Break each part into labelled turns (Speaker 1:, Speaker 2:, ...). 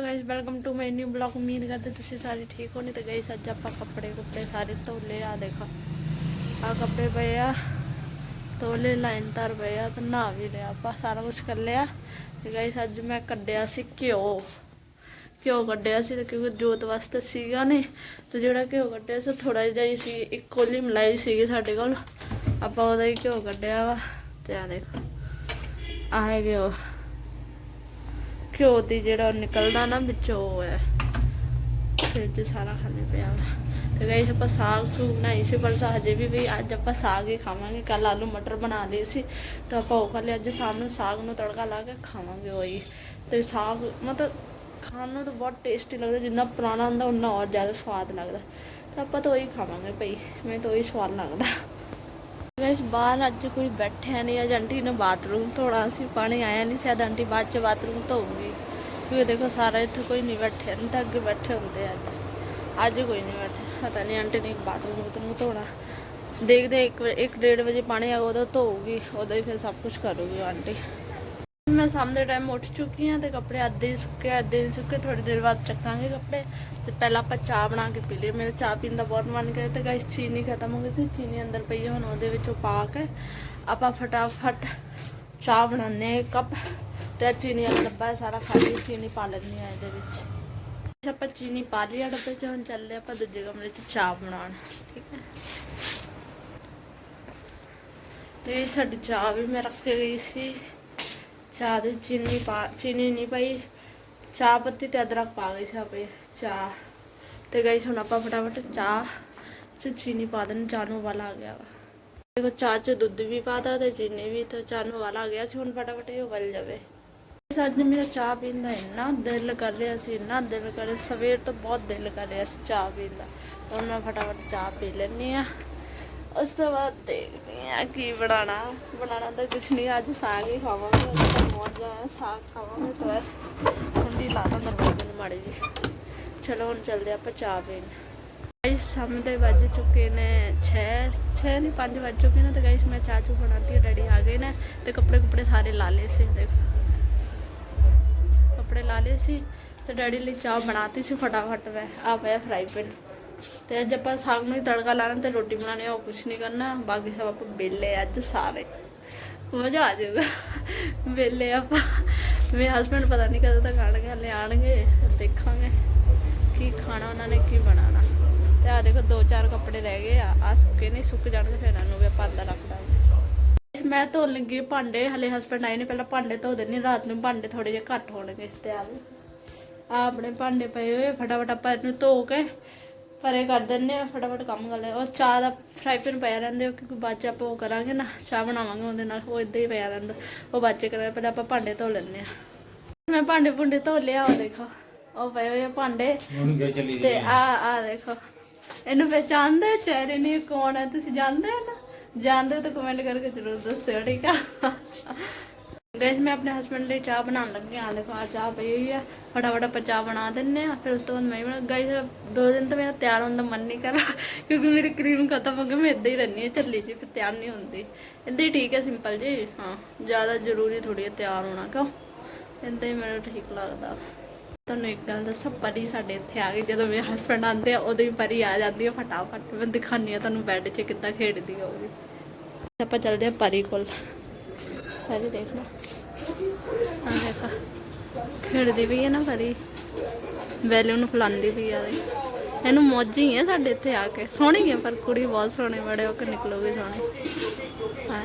Speaker 1: Hello guys welcome to my new blog ਉਮੀਦ ਕਰਦੇ ਤੁਸੀਂ ਸਾਰੇ ਠੀਕ ਹੋਣੇ ਤੇ ਗਾਇਸ ਅੱਜ ਆਪਾਂ ਕੱਪੜੇ ਕੁੱਪੜੇ ਸਾਰੇ ਧੋਲੇ ਆ ਦੇਖੋ ਆ ਕੱਪੜੇ ਪਏ ਆ ਧੋਲੇ ਲਾਈਨ ਤਾਰ ਪਏ ਆ ਤੇ ਨਹਾ ਵੀ ਲਿਆ ਆਪਾਂ ਸਾਰਾ ਕੁਝ ਕਰ ਲਿਆ ਤੇ ਗਾਇਸ ਅੱਜ ਮੈਂ ਕੱਢਿਆ ਸੀ ਘਿਓ ਘਿਓ ਕੱਢਿਆ ਸੀ ਤੇ ਕਿਉਂਕਿ ਜੋਤ ਵਾਸਤੇ ਸੀਗਾ ਨੇ ਤੇ ਜਿਹੜਾ ਘਿਓ ਕੱਢਿਆ ਸੀ ਥੋੜਾ ਜਿਹਾ ਹੀ ਸੀ ਇੱਕ ਕੋਲੀ ਮਲਾਈ ਸੀਗੀ ਸਾਡੇ ਕੋਲ ਆਪਾਂ ਉਹਦਾ ਹੀ ਘਿਓ ਕੱਢਿਆ ਵਾ ਤੇ ਆ ਦੇਖੋ ਆ ਹੈਗੇ ਉਹ ਘਿਓ ਦੀ ਜਿਹੜਾ ਉਹ ਨਿਕਲਦਾ ਨਾ ਵਿੱਚੋਂ ਉਹ ਹੈ। ਫਿਰ ਤੇ ਸਾਰਾ ਖਾਣੇ ਪਿਆ ਵਾ। ਤੇ ਗਾਇਸ ਆਪਾਂ ਸਾਗ ਸੂਗ ਬਣਾਈ ਸੀ, ਪਰ ਹਜੇ ਵੀ ਵੀ ਅੱਜ ਆਪਾਂ ਸਾਗ ਹੀ ਖਾਵਾਂਗੇ। ਕੱਲ ਆਲੂ ਮਟਰ ਬਣਾ ਲਏ ਸੀ, ਤਾਂ ਆਪਾਂ ਉਹ ਖਾ ਲਿਆ ਅੱਜ ਸ਼ਾਮ ਨੂੰ ਸਾਗ ਨੂੰ ਤੜਕਾ ਲਾ ਕੇ ਖਾਵਾਂਗੇ ਉਹੀ। ਤੇ ਸਾਗ ਮਤਲਬ ਖਾਣ ਨੂੰ ਤਾਂ ਬਹੁਤ ਟੇਸਟੀ ਲੱਗਦਾ, ਜਿੰਨਾ ਪੁਰਾਣਾ ਹੁੰਦਾ ਉਨਾ ਹੋਰ ਜ਼ਿਆਦਾ ਸਵਾਦ ਲੱਗਦਾ। ਤਾਂ ਆਪਾਂ ਤਾਂ ਉਹੀ ਖਾਵਾਂਗੇ ਭਈ, ਮੈਨੂੰ ਤਾਂ ਉਹੀ ਸਵਾਦ ਲੱਗਦਾ। ਗਾਇਸ ਬਾਹਰ ਅੱਜ ਕੋਈ ਬੈਠਿਆ ਨਹੀਂ, ਅੱਜ ਆਂਟੀ ਨੇ ਬਾਥਰੂਮ ਧੋਣਾ ਸੀ, ਪਾਣੀ ਆਇਆ ਨਹੀਂ ਸ਼ਾਇਦ ਆਂਟੀ ਬਾਅਦ ਚ ਬਾਥਰੂਮ ਧੋਊਗੀ। ਕਿਉਂਕਿ ਦੇਖੋ ਸਾਰਾ ਇੱਥੇ ਕੋਈ ਨਹੀਂ ਬੈਠਿਆ, ਨਹੀਂ ਤਾਂ ਅੱਗੇ ਬੈਠੇ ਹੁੰਦੇ ਆ ਅੱਜ। ਅੱਜ ਕੋਈ ਨਹੀਂ ਬੈਠਿਆ, ਪਤਾ ਨਹੀਂ ਆਂਟੀ ਨੇ ਬਾਥਰੂਮ ਨੂੰ ਧੋਣਾ। ਦੇਖਦੇ ਇੱਕ ਵਜੇ- ਇੱਕ ਡੇਢ ਵਜੇ ਪਾਣੀ ਆਊਗਾ ਉਦੋਂ ਧੋਊਗੀ, ਉਦੋਂ ਹੀ ਫਿਰ ਸਭ ਕੁਝ ਕਰੂਗੀ ਆਂਟੀ। ਮੈਂ ਸ਼ਾਮ ਦੇ ਟਾਈਮ ਉੱਠ ਚੁੱਕੀ ਹਾਂ ਤੇ ਕੱਪੜੇ ਅੱਧੇ ਹੀ ਸੁੱਕੇ ਅੱਧੇ ਨਹੀਂ ਸੁੱਕੇ ਥੋੜੀ ਦੇਰ ਬਾਅਦ ਚੱਕਾਂਗੇ ਕੱਪੜੇ ਤੇ ਪਹਿਲਾਂ ਆਪਾਂ ਚਾਹ ਬਣਾ ਕੇ ਪੀ ਲਈ ਮੇਰਾ ਚਾਹ ਪੀਣ ਦਾ ਬਹੁਤ ਮਨ ਕਰੇ ਤੇ ਗਾਇਸ ਚੀਨੀ ਖਤਮ ਹੋ ਗਈ ਸੀ, ਚੀਨੀ ਅੰਦਰ ਪਈ ਹੁਣ ਉਹਦੇ ਵਿੱਚੋਂ ਪਾ ਕੇ ਆਪਾਂ ਫਟਾਫਟ ਚਾਹ ਬਣਾਉਂਦੇ ਹਾਂ ਇੱਕ ਕੱਪ ਤੇ ਚੀਨੀ ਵਾਲਾ ਡੱਬਾ ਹੈ, ਸਾਰਾ ਖਾਲੀ ਚੀਨੀ ਪਾ ਲੈਣੀ ਹੈ ਇਹਦੇ ਵਿੱਚ। ਆਪਾਂ ਚੀਨੀ ਪਾ ਲਈ ਡੱਬੇ 'ਚ, ਹੁਣ ਚੱਲਦੇ ਆਪਾਂ ਦੂਜੇ ਕਮਰੇ 'ਚ ਚਾਹ ਬਣਾਉਣ, ਠੀਕ ਹੈ। ਤੇ ਸਾਡੀ ਚਾਹ ਵੀ ਮੈਂ ਰੱਖ ਕੇ ਗਈ ਸੀ। ਚਾਹ ਦੇ ਚੀਨੀ ਪਾ, ਚੀਨੀ ਨਹੀਂ ਪਾਈ। ਚਾਹ ਪੱਤੀ ਤੇ ਅਦਰਕ ਪਾ ਗਈ ਸੀ ਆਪੇ, ਚਾਹ। ਤੇ ਗਈ ਹੁਣ ਆਪਾਂ ਫਟਾਫਟ ਚਾਹ ਚ ਚੀਨੀ ਪਾ ਦੇਣੀ, ਚਾਹ ਨੂੰ ਵਾਲਾ ਆ ਗਿਆ ਵਾ। ਦੇਖੋ, ਚਾਹ ਚ ਦੁੱਧ ਵੀ ਪਾਤਾ ਤੇ ਚੀਨੀ ਵੀ, ਤੇ ਚਾਹ ਨੂੰ ਉਬਾਲ ਆ ਗਿਆ ਸੀ, ਹੁਣ ਫਟਾਫਟ ਇਹ ਉਬਲ ਜਾਵੇ। ਅੱਜ ਮੇਰਾ ਚਾਹ ਪੀਣ ਦਾ ਇੰਨਾ ਦਿਲ ਕਰ ਰਿਹਾ ਸੀ, ਇੰਨਾ ਦਿਲ ਕਰ ਰਿਹਾ ਸਵੇਰ ਤੋਂ ਬਹੁਤ ਦਿਲ ਕਰ ਰਿਹਾ ਸੀ ਚਾਹ ਪੀਣ ਦਾ। ਹੁਣ ਮੈਂ ਫਟਾਫਟ ਚਾਹ ਪੀ ਲੈਣੀ ਆ ਉਸ ਤੋਂ ਬਾਅਦ ਦੇਖਦੇ ਆ ਕੀ ਬਣਾਣਾ ਬਣਾਣਾ ਤਾਂ ਕੁਛ ਨਹੀਂ ਅੱਜ ਸਾਗ ਹੀ ਖਾਵਾਂਗੇ। ਅੱਜ ਤਾਂ ਸਾਗ ਖਾਵਾਂਗੇ ਤਾਂ ਬਸ। ਠੰਡੀ ਲਾ ਦਰਵਾਜ਼ੇ ਨੂੰ ਮਾੜੀ ਜੀ ਚਲੋ ਹੁਣ ਚੱਲਦੇ ਆਪਾਂ ਚਾਹ ਪੀਣ। ਗਾਇਸ ਸਾਹਮਣੇ ਦੇ ਵੱਜ ਚੁੱਕੇ ਨੇ 6 6 ਨਹੀਂ 5 ਵੱਜ ਚੁੱਕੇ ਨੇ ਤੇ ਗਾਇਸ ਮੈਂ ਚਾਹ ਚੂ ਬਣਾਤੀ ਹੈ ਡੈਡੀ ਆ ਗਏ ਨੇ ਤੇ ਕੱਪੜੇ ਕੁਪੜੇ ਸਾਰੇ ਲਾ ਲਏ ਸੀ, ਦੇਖੋ। ਕੱਪੜੇ ਲਾ ਲਏ ਸੀ ਤੇ ਡੈਡੀ ਲਈ ਚਾਹ ਬਣਾਤੀ ਸੀ ਫਟਾਫਟ ਮੈਂ, ਆ ਪਿਆ ਫਰਾਈ ਪੈਨ ਤੇ ਅੱਜ ਆਪਾਂ ਸਾਗ ਨੂੰ ਹੀ ਤੜਕਾ ਲਾਣਾ ਤੇ ਰੋਟੀ ਬਣਾਣੀ ਉਹ ਕੁਛ ਨਹੀਂ ਕਰਨਾ, ਬਾਕੀ ਸਭ ਆਪਾਂ ਬੇਲੇ ਅੱਜ ਸਾਰੇ। ਮਜ਼ਾ ਆ ਜਾਊਗਾ। ਵੇਲੇ ਆਪਾਂ, ਮੇਰੇ ਹਸਬੰਡ ਪਤਾ ਨਹੀਂ ਕਦੋਂ ਤੱਕ ਆਣਗੇ ਹਲੇ ਆਣਗੇ ਦੇਖਾਂਗੇ ਕੀ ਖਾਣਾ ਉਹਨਾਂ ਨੇ, ਕੀ ਬਣਾਉਣਾ। ਤੇ ਆ ਦੇਖੋ, ਦੋ ਚਾਰ ਕੱਪੜੇ ਰਹਿ ਗਏ ਆ ਆ ਸੁੱਕੇ ਨਹੀਂ ਸੁੱਕ ਜਾਣਗੇ ਫਿਰ ਇਹਨਾਂ ਨੂੰ ਵੀ ਆਪਾਂ ਅੰਦਰ ਰੱਖ ਦਾਂਗੇ। ਮੈਂ ਧੋਣ ਲੱਗੀ ਭਾਂਡੇ, ਹਲੇ ਹਸਬੰਡ ਆਏ ਨੇ, ਪਹਿਲਾਂ ਭਾਂਡੇ ਧੋ ਦੇਣੀ ਰਾਤ ਨੂੰ ਭਾਂਡੇ ਥੋੜੇ ਜਿਹਾ ਘੱਟ ਹੋਣਗੇ, ਤੇ ਆ ਆ ਆਪਣੇ ਭਾਂਡੇ ਪਏ ਹੋਏ ਫਟਾਫਟ ਆਪਾਂ ਇਹਨੂੰ ਧੋ ਕੇ ਪਰੇ ਕਰ ਦਿੰਨੇ ਆ ਫਟਾਫਟ ਕੰਮ ਕਰ ਲੈ। ਉਹ ਚਾਹ ਦਾ ਫਰਾਈ ਪੈਨ ਪਿਆ ਰਹਿੰਦੇ ਉਹ ਕਿਉਂਕਿ ਬਾਅਦ ਚ ਆਪਾਂ ਉਹ ਕਰਾਂਗੇ ਨਾ ਚਾਹ ਬਣਾਵਾਂਗੇ ਉਹਦੇ ਨਾਲ ਉਹ ਇਦਾਂ ਹੀ ਪਿਆ ਰਹਿੰਦਾ। ਉਹ ਬਾਅਦ ਚ ਕਰਾਂਗੇ ਪਹਿਲਾਂ ਆਪਾਂ ਭਾਂਡੇ ਧੋ ਲੈਂਦੇ ਆ। ਮੈਂ ਭਾਂਡੇ ਭੁੰਡੇ ਧੋ ਲਿਆ ਉਹ ਦੇਖੋ। ਉਹ ਪਏ ਹੋਏ ਆ ਭਾਂਡੇ। ਤੇ ਆ? ਆ ਦੇਖੋ। ਇਹਨੂੰ ਪਹਿਚਾਨਦੇ ਚਿਹਰੇ ਨਹੀਂ ਕੌਣ ਹੈ ਤੁਸੀਂ ਜਾਣਦੇ ਹੋ ਨਾ? ਜਾਣਦੇ ਹੋ ਤਾਂ ਕਮੈਂਟ ਕਰਕੇ ਜ਼ਰੂਰ ਦੱਸਿਓ ਠੀਕ ਆ? ਗੈਸ ਮੈਂ ਆਪਣੇ ਹਸਬੰਡ ਲਈ ਚਾਹ ਬਣਾਉਣ ਲੱਗੀ ਆ ਦੇਖੋ ਆ ਚਾਹ ਪਈ ਹੋਈ ਆ। ਫਟਾਫਟ ਆਪਾਂ ਚਾਹ ਬਣਾ ਦਿੰਨੇ ਆ ਫਿਰ ਉਸ ਤੋਂ ਬਾਅਦ ਮੈਂ ਬਣਾ ਗਾਈਸ ਦੋ ਦਿਨ ਤਾਂ ਮੇਰਾ ਤਿਆਰ ਹੋਣ ਦਾ ਮਨ ਨਹੀਂ ਕਰ ਰਿਹਾ। ਕਿਉਂਕਿ ਮੇਰੀ ਕਰੀਮ ਖਤਮ ਹੋ ਗਈ, ਮੈਂ ਇਦਾਂ ਹੀ ਰਹਿੰਦੀ ਹਾਂ। ਚੱਲੀ ਜੀ, ਫਿਰ ਤਿਆਰ ਨਹੀਂ ਹੁੰਦੀ। ਇਦਾਂ ਹੀ ਠੀਕ ਹੈ ਸਿੰਪਲ ਜੀ। ਹਾਂ, ਜ਼ਿਆਦਾ ਜ਼ਰੂਰੀ ਥੋੜੀ ਹੈ ਤਿਆਰ ਹੋਣਾ, ਕਿਉਂ? ਇਦਾਂ ਹੀ ਮੈਨੂੰ ਠੀਕ ਲੱਗਦਾ। ਤੁਹਾਨੂੰ ਇੱਕ ਗੱਲ ਦੱਸਾਂ, ਪਰੀ ਸਾਡੇ ਇੱਥੇ ਆ ਗਈ। ਜਦੋਂ ਮੇਰੇ ਹਸਬੰਡ ਆਉਂਦੇ ਆ, ਉਦੋਂ ਹੀ ਪਰੀ ਆ ਜਾਂਦੀ ਹੈ ਫਟਾਫਟ। ਮੈਂ ਦਿਖਾਉਂਦੀ ਆ ਤੁਹਾਨੂੰ ਬੈੱਡ 'ਚ ਕਿੱਦਾਂ ਖੇਡਦੀ ਆ ਉਹਦੀ ਆਪਾਂ ਚੱਲਦੇ ਆ ਪਰੀ ਕੋਲ। ਪਰੀ ਦੇਖ ਲਓ। ਆ ਦੇਖੋ। ਖੇਡਦੀ ਪਈ ਹੈ ਨਾ ਪਰੀ ਵੈਲਿਊ ਨੂੰ ਫੁਲਾਉਂਦੀ ਪਈ ਆ ਦੇ ਇਹਨੂੰ ਮੌਜੀ ਹੈ ਸਾਡੇ ਇੱਥੇ ਆ ਕੇ। ਸੋਹਣੀ ਹੈ ਪਰ ਕੁੜੀ ਬਹੁਤ ਸੋਹਣੀ, ਬੜੇ ਹੋ ਕੇ ਨਿਕਲੋਗੇ ਸੋਹਣੇ। ਹਾਂ।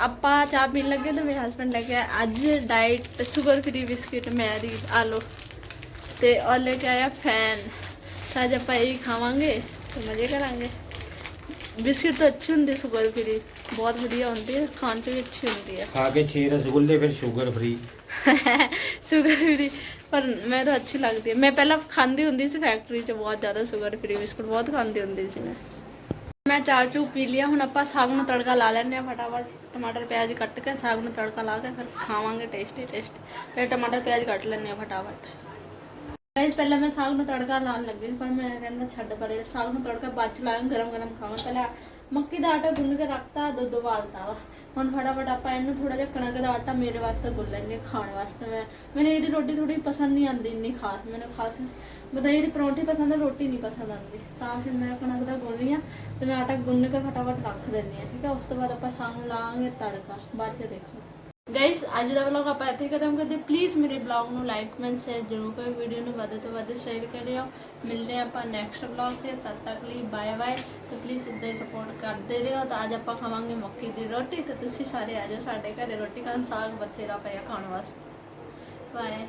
Speaker 1: ਆਪਾਂ ਚਾਹ ਪੀਣ ਲੱਗੇ ਤੇ ਮੇਰੇ ਹਸਬੰਡ ਲੈ ਕੇ ਅੱਜ diet sugar free biscuit Marie ਆਲੋ। ਤੇ ਉਹ ਲੈ ਕੇ ਆਇਆ ਫੈਨ ਤਾਂ ਅੱਜ ਆਪਾਂ ਇਹ ਖਾਵਾਂਗੇ ਤੇ ਮਜ਼ੇ ਕਰਾਂਗੇ। ਬਿਸਕਿਟ ਤਾਂ ਅੱਛੀ ਹੁੰਦੀ ਸ਼ੂਗਰ ਫ੍ਰੀ ਬਹੁਤ ਵਧੀਆ ਹੁੰਦੀ ਹੈ ਖਾਣ ਚ ਵੀ ਅੱਛੀ ਹੁੰਦੀ ਹੈ
Speaker 2: ਖਾ ਕੇ 6 ਰਸਗੁੱਲੇ ਫਿਰ ਸ਼ੂਗਰ ਫ੍ਰੀ
Speaker 1: ਸ਼ੂਗਰ ਫ੍ਰੀ ਪਰ ਮੈਂ ਤਾਂ ਅੱਛੀ ਲੱਗਦੀ ਹੈ ਮੈਂ ਪਹਿਲਾਂ ਖਾਂਦੀ ਹੁੰਦੀ ਸੀ ਫੈਕਟਰੀ 'ਚ ਬਹੁਤ ਜ਼ਿਆਦਾ ਸ਼ੂਗਰ ਫ੍ਰੀ ਬਿਸਕੁਟ ਬਹੁਤ ਖਾਂਦੀ ਹੁੰਦੀ ਸੀ ਮੈਂ। ਮੈਂ ਚਾਹ ਚੂ ਪੀ ਲਿਆ ਹੁਣ ਆਪਾਂ ਸਾਗ ਨੂੰ ਤੜਕਾ ਲਾ ਲੈਂਦੇ ਆ ਫਟਾਫਟ। ਟਮਾਟਰ ਪਿਆਜ਼ ਕੱਟ ਕੇ ਸਾਗ ਨੂੰ ਤੜਕਾ ਲਾ ਕੇ ਫਿਰ ਖਾਵਾਂਗੇ ਟੇਸਟੀ ਟੇਸਟੀ ਫਿਰ ਟਮਾਟਰ ਪਿਆਜ਼ ਕੱਟ ਲੈਂਦੇ ਆ ਫਟਾਫਟ। ਗਾਇਸ, ਪਹਿਲਾਂ ਮੈਂ ਸਾਗ ਨੂੰ ਤੜਕਾ ਲਾਉਣ ਲੱਗੀ ਪਰ ਮੈਂ ਕਹਿੰਦਾ ਛੱਡ ਪਰੇ, ਸਾਗ ਨੂੰ ਤੜਕਾ ਬਾਅਦ ਚ ਲਾਇਆ, ਗਰਮ ਗਰਮ ਖਾਵਾਂ। ਪਹਿਲਾਂ ਮੱਕੀ ਦਾ ਆਟਾ ਗੁੰਨ ਕੇ ਰੱਖਤਾ, ਦੁੱਧ ਉਬਾਲਤਾ ਵਾ। ਹੁਣ ਫਟਾਫਟ ਆਪਾਂ ਇਹਨੂੰ ਥੋੜਾ ਜਿਹਾ ਕਣਕ ਦਾ ਆਟਾ ਮੇਰੇ ਵਾਸਤੇ ਗੁੰਨ ਲੈਂਦੇ ਹਾਂ, ਖਾਣ ਵਾਸਤੇ ਮੈਂ। ਮੈਨੂੰ ਇਹਦੀ ਰੋਟੀ ਥੋੜੀ ਪਸੰਦ ਨਹੀਂ ਆਉਂਦੀ, ਇੰਨੀ ਖਾਸ। ਮੈਨੂੰ ਖਾਸ ਬਦਾਈ ਦੀ ਪਰੌਂਠੀ ਪਸੰਦ ਹੈ ਰੋਟੀ ਨਹੀਂ ਪਸੰਦ ਆਉਂਦੀ। ਤਾਂ ਫਿਰ ਮੈਂ ਕਣਕ ਦਾ ਗੁੰਨ ਰਹੀ ਹਾਂ ਤੇ ਮੈਂ ਆਟਾ ਗੁੰਨ ਕੇ ਫਟਾਫਟ ਰੱਖ ਦਿੰਦੀ ਹਾਂ, ਠੀਕ ਹੈ ਉਸ ਤੋਂ ਬਾਅਦ ਆਪਾਂ ਸਾਗ ਨੂੰ ਲਾਵਾਂਗੇ ਤੜਕਾ, ਬਾਅਦ ਚ ਦੇਖੋ ਗਾਇਸ ਅੱਜ ਦਾ ਵਲੌਗ ਆਪਾਂ ਇੱਥੇ ਖਤਮ ਕਰਦੇ ਪਲੀਜ਼ ਮੇਰੇ ਬਲੌਗ ਨੂੰ ਲਾਈਕ ਕਮੈਂਟ ਸ਼ੇਅਰ ਜ਼ਰੂਰ ਕਰੋ। ਵੀਡੀਓ ਨੂੰ ਵੱਧ ਤੋਂ ਵੱਧ ਸ਼ੇਅਰ ਕਰਿਓ। ਮਿਲਦੇ ਹਾਂ ਆਪਾਂ ਨੈਕਸਟ ਵਲੌਗ ਤੇ। ਤਦ ਤੱਕ ਲਈ ਬਾਏ ਬਾਏ ਤੇ ਪਲੀਜ਼ ਇਦਾਂ ਹੀ ਸਪੋਰਟ ਕਰਦੇ ਰਹੋ। ਤਾਂ ਅੱਜ ਆਪਾਂ ਖਾਵਾਂਗੇ ਮੱਕੀ ਦੀ ਰੋਟੀ। ਤੇ ਤੁਸੀਂ ਸਾਰੇ ਆ ਜਾਓ ਸਾਡੇ ਘਰੇ ਰੋਟੀ ਖਾਣ। ਸਾਗ ਬਥੇਰਾ ਪਿਆ ਖਾਣ ਵਾਸਤੇ। ਬਾਏ